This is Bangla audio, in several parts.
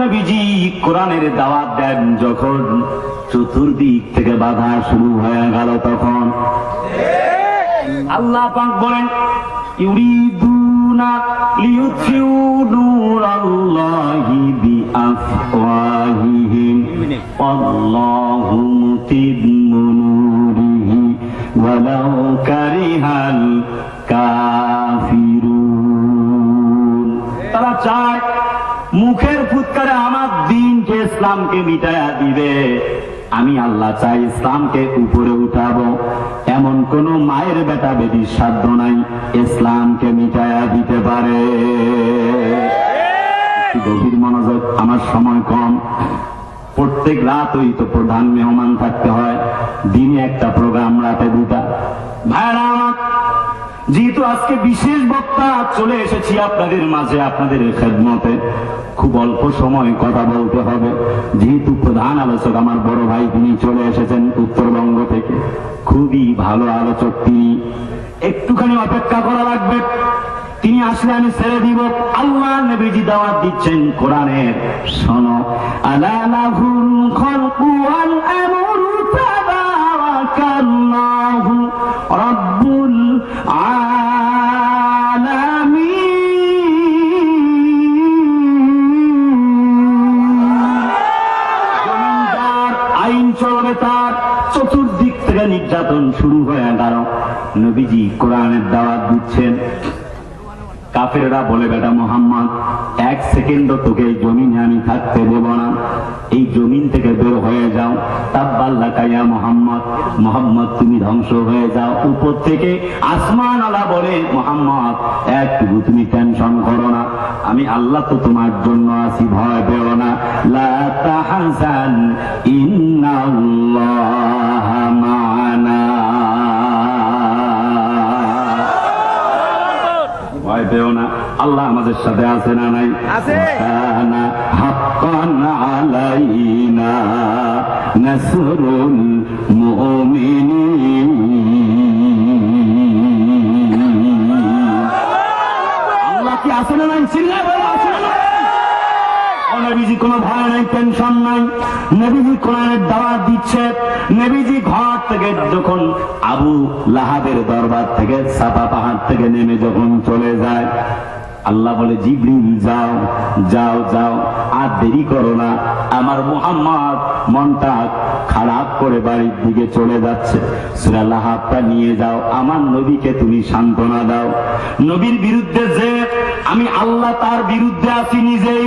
নবীজি কোরআনের দাওয়াত দেন যখন চতুর্দিক থেকে বাধা শুরু হয়ে গেল তখন। আল্লাহ পাক বলেন বিআফওয়াহিহিম। আল্লাহু মুতিম্মু নূরিহি ওয়ালাউ কারিহাল কাফিরুন। তারা চায় দিনকে ইসলামকে মিটায়া দিবে। আমি আল্লাহ চাই ইসলামকে উপরে উঠাবো। এমন কোন মায়ের বেটা বেটির সাধ্য নাই ইসলামকে মিটায়া দিতে পারে। গভীর মনোযোগ, আমার সময় কম। প্রত্যেক রাতই তো প্রধান মেহমান থাকতে হয়। দিনে একটা প্রোগ্রাম রাতে দুটা। ভাইরা আজকে বিশেষ বক্তা চলে এসেছি আপনাদের মাঝে, আপনাদের খেদমতে। খুব অল্প সময় কথা বলতে হবে। যেহেতু প্রধান আলোচক আমার বড় ভাই, তিনি চলে এসেছেন উত্তরবঙ্গ থেকে। খুবই ভালো আলোচক তিনি। একটুখানি অপেক্ষা করা লাগবে। তিনি আসলে আমি ছেড়ে দিব। আল্লাহ নবীজি দাওয়াত দিচ্ছেন কোরআনের। শোনো, আলা আইন চলবে তার। চতুর্দিক থেকে নির্যাতন শুরু হয়ে গেল। নবীজি কোরআনের দাওয়াত দিচ্ছেন। কাফেররা বলে, বেটা মোহাম্মদ, এক সেকেন্ডও তোকে এই জমিনে আমি থাকতে দেব না। এই জমিন থেকে বের হয়ে যাও। তাব্বাল্লা কাইয়া মোহাম্মদ মোহাম্মদ, তুমি ধ্বংস হয়ে যাও। উপর থেকে আসমান আলা বলে, মোহাম্মদ একটুকু তুমি টেনশন করো না। আমি আল্লাহ তো তোমার জন্য আছি, ভয় পেও না। লা তাহজান ইন্নাল্লাহা পেও না আল্লাহ আমাদের সাথে আছে না নাই? আলাইনা নাসরুল মুমিনিন। আল্লাহ কি আছে না নাই? চিল্লায় বলো। নবীজি কোনো ভয় নাই টেনশন নাই। নবীজি কোরআনের দাওয়াত দিচ্ছে। নবীজি ঘর থেকে যখন আবু লাহাবের দরবার থেকে সাপা পাহাড় থেকে নেমে যখন চলে যায়, আল্লাহ বলে, জিবরিল, যাও যাও যাও, আর দেরি করো না। আমার মুহাম্মদ মনটা খারাপ করে বাড়ির দিকে চলে যাচ্ছে। সুরা লাহাবটা নিয়ে যাও। আমার নবীকে তুমি সান্ত্বনা দাও। নবীর বিরুদ্ধে যে আমি আল্লাহ তার বিরুদ্ধে আছি নিজেই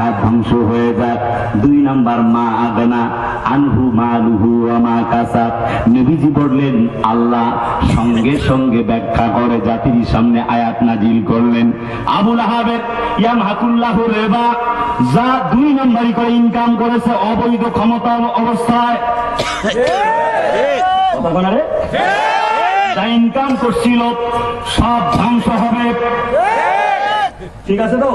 হাতের ধ্বংস হয়ে যায় দুই নাম্বার মা আগনা আনহু মালুহু আমা কাসাব। নবীজি বললেন, আল্লাহ সঙ্গে সঙ্গে ব্যাখ্যা করে জাতির সামনে আয়াত নাজিল করলেন। আবুল আহাবের ইয়াম হাকুল্লাহ রেবা, যা দুই নাম্বারই করে ইনকাম করেছে অবৈধ ক্ষমতা অবস্থায়। ইনকাম করছিল, সব ধ্বংস হবে। ঠিক আছে তো?